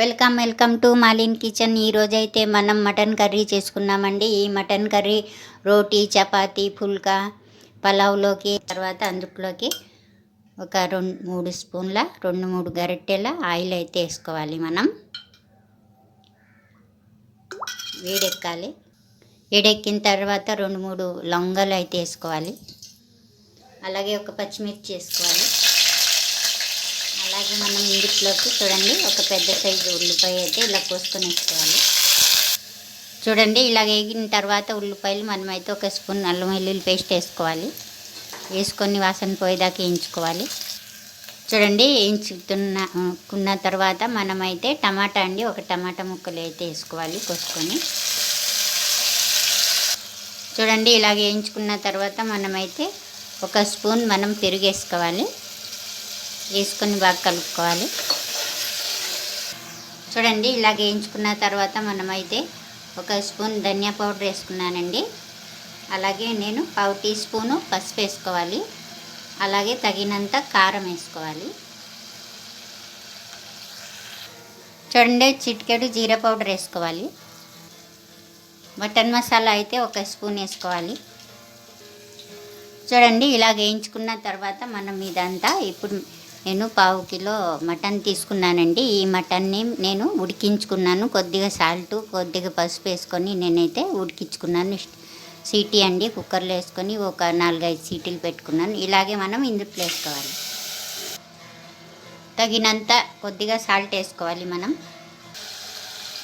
Welcome welcome to Malin kitchen. ఈరోజైతే మనం mutton curry చేసుకున్నామండి. ఈ మటన్ కర్రీ రోటీ చపాతీ పుల్కా పలావ్లోకి తర్వాత అందులోకి ఒక రెండు మూడు స్పూన్ల రెండు మూడు గరిటెల ఆయిల్ అయితే వేసుకోవాలి మనం. వేడెక్కాలి. వేడెక్కిన తర్వాత రెండు మూడు లొంగలు అయితే వేసుకోవాలి. అలాగే ఒక పచ్చిమిర్చి వేసుకోవాలి. అలాగే మనం ఇందులోకి చూడండి ఒక పెద్ద సైజు ఉల్లిపాయ అయితే ఇలా కోసుకొని వేసుకోవాలి చూడండి ఇలా వేగిన తర్వాత ఉల్లిపాయలు మనమైతే ఒక స్పూన్ అల్లం వెల్లుల్లి పేస్ట్ వేసుకోవాలి. వేసుకొని వాసన పోయేదాకా వేయించుకోవాలి. చూడండి వేయించుతున్న కున్న తర్వాత మనమైతే టమాటా అండి ఒక టమాటా ముక్కలు అయితే వేసుకోవాలి కోసుకొని. చూడండి ఇలాగ వేయించుకున్న తర్వాత మనమైతే ఒక స్పూన్ మనం పెరుగు వేసుకోవాలి వేసుకొని బాగా కలుపుకోవాలి. చూడండి ఇలాగ వేయించుకున్న తర్వాత మనమైతే ఒక స్పూన్ ధనియా పౌడర్ వేసుకున్నానండి. అలాగే నేను పావు టీ స్పూను పసుపు వేసుకోవాలి. అలాగే తగినంత కారం వేసుకోవాలి. చూడండి చిటికెడు జీరా పౌడర్ వేసుకోవాలి. మటన్ మసాలా అయితే ఒక స్పూన్ వేసుకోవాలి. చూడండి ఇలా వేయించుకున్న తర్వాత మనం ఇదంతా ఇప్పుడు నేను పావు కిలో మటన్ తీసుకున్నానండి. ఈ మటన్ని నేను ఉడికించుకున్నాను. కొద్దిగా సాల్ట్ కొద్దిగా పసుపు వేసుకొని నేనైతే ఉడికించుకున్నాను. సీటీ అండి కుక్కర్లో వేసుకొని ఒక నాలుగైదు సీటీలు పెట్టుకున్నాను. ఇలాగే మనం ఇందులో వేసుకోవాలి. తగినంత కొద్దిగా సాల్ట్ వేసుకోవాలి మనం.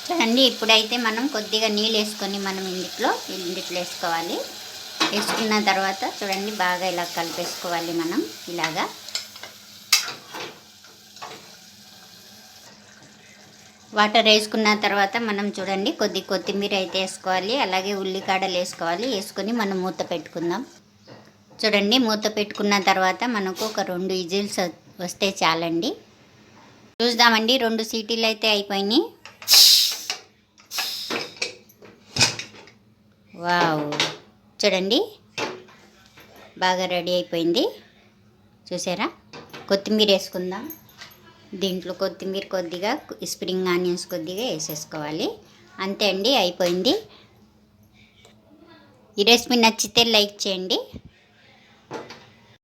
చూడండి ఇప్పుడైతే మనం కొద్దిగా నీళ్ళు వేసుకొని మనం ఇందులో ఇందులో వేసుకోవాలి. వేసుకున్న తర్వాత చూడండి బాగా ఇలా కలిపేసుకోవాలి మనం ఇలాగా. వాటర్ వేసుకున్న తర్వాత మనం చూడండి కొద్ది కొత్తిమీర అయితే వేసుకోవాలి. అలాగే ఉల్లికాడలు వేసుకోవాలి. వేసుకొని మనం మూత పెట్టుకుందాం. చూడండి మూత పెట్టుకున్న తర్వాత మనకు ఒక రెండు ఇజిల్స్ వస్తే చాలండి. చూద్దామండి రెండు సీటీలు అయితే అయిపోయినాయి. వావ్! చూడండి బాగా రెడీ అయిపోయింది. చూసారా? కొత్తిమీర వేసుకుందాం. దీంట్లో కొత్తిమీర కొద్దిగా స్ప్రింగ్ ఆనియన్స్ కొద్దిగా వేసేసుకోవాలి. అంతే అండి అయిపోయింది. ఈ రెసిపీ నచ్చితే లైక్ చేయండి.